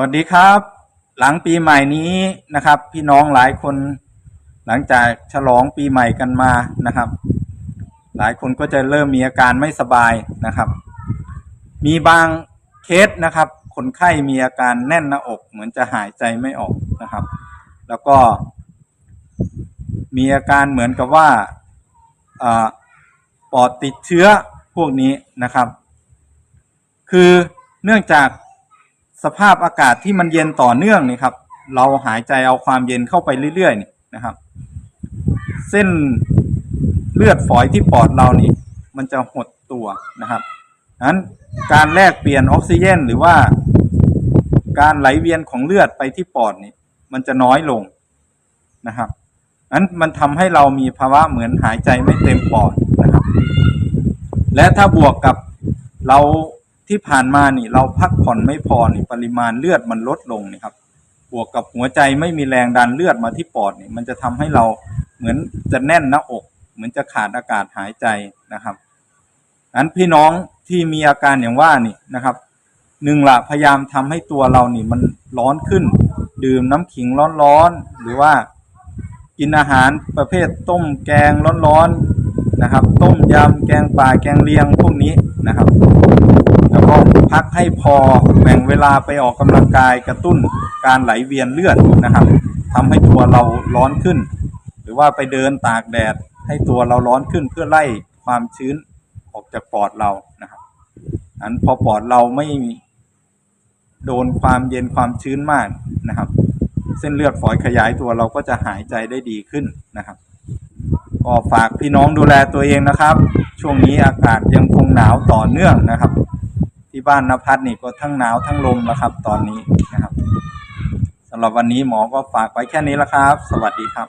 วัสดีครับ หลังปีใหม่นี้นะครับ พี่น้องหลายคน หลังจากฉลองปีใหม่กันมานะครับ หลายคนก็จะเริ่มมีอาการไม่สบายนะครับ มีบางเคสนะครับ คนไข้มีอาการแน่นหน้าอก เหมือนจะหายใจไม่ออกนะครับ แล้วก็ มีอาการเหมือนกับว่าอาปอดติดเชื้อพวกนี้นะครับ คือเนื่องจาก สภาพอากาศที่มันเย็นต่อเนื่องนี่ครับ เราหายใจเอาความเย็นเข้าไปเรื่อยๆนี่นะครับ เส้นเลือดฝอยที่ปอดเรานี่ มันจะหดตัวนะครับนั้นการแลกเปลี่ยนออกซิเจนหรือว่า การไหลเวียนของเลือดไปที่ปอดนี่มันจะน้อยลงนะครับนั้นมันทำให้เรามีภาวะเหมือนหายใจไม่เต็มปอดนะครับ และถ้าบวกกับเรา ที่ผ่านมานี่เราพักผ่อนไม่พอนี่ปริมาณเลือดมันลดลงนี่ครับ บวกกับหัวใจไม่มีแรงดันเลือดมาที่ปอดนี่มันจะทำให้เราเหมือนจะแน่นหน้าอก เหมือนจะขาดอากาศหายใจนะครับนั้นพี่น้องที่มีอาการอย่างว่านี่นะครับหนึ่งละพยายามทำให้ตัวเรานี่มันร้อนขึ้น ดื่มน้ำขิงร้อนๆหรือว่ากินอาหารประเภทต้มแกงร้อนๆนะครับ ต้มยำแกงป่าแกงเลียงพวกนี้นะครับ ให้พอแบ่งเวลาไปออกกำลังกายกระตุ้นการไหลเวียนเลือดนะครับทำให้ตัวเราร้อนขึ้น หรือว่าไปเดินตากแดดให้ตัวเราร้อนขึ้นเพื่อไล่ความชื้นออกจากปอดเรานะครับอันพอปอดเราไม่โดนความเย็นความชื้นมากนะครับ เส้นเลือดฝอยขยายตัวเราก็จะหายใจได้ดีขึ้นนะครับก็ฝากพี่น้องดูแลตัวเองนะครับ ช่วงนี้อากาศยังคงหนาวต่อเนื่องนะครับ บ้านนภัสนี่ก็ทั้งหนาวทั้งลมแล้วครับ ตอนนี้นะครับสำหรับวันนี้หมอก็ฝากไว้แค่นี้แล้วครับ สวัสดีครับ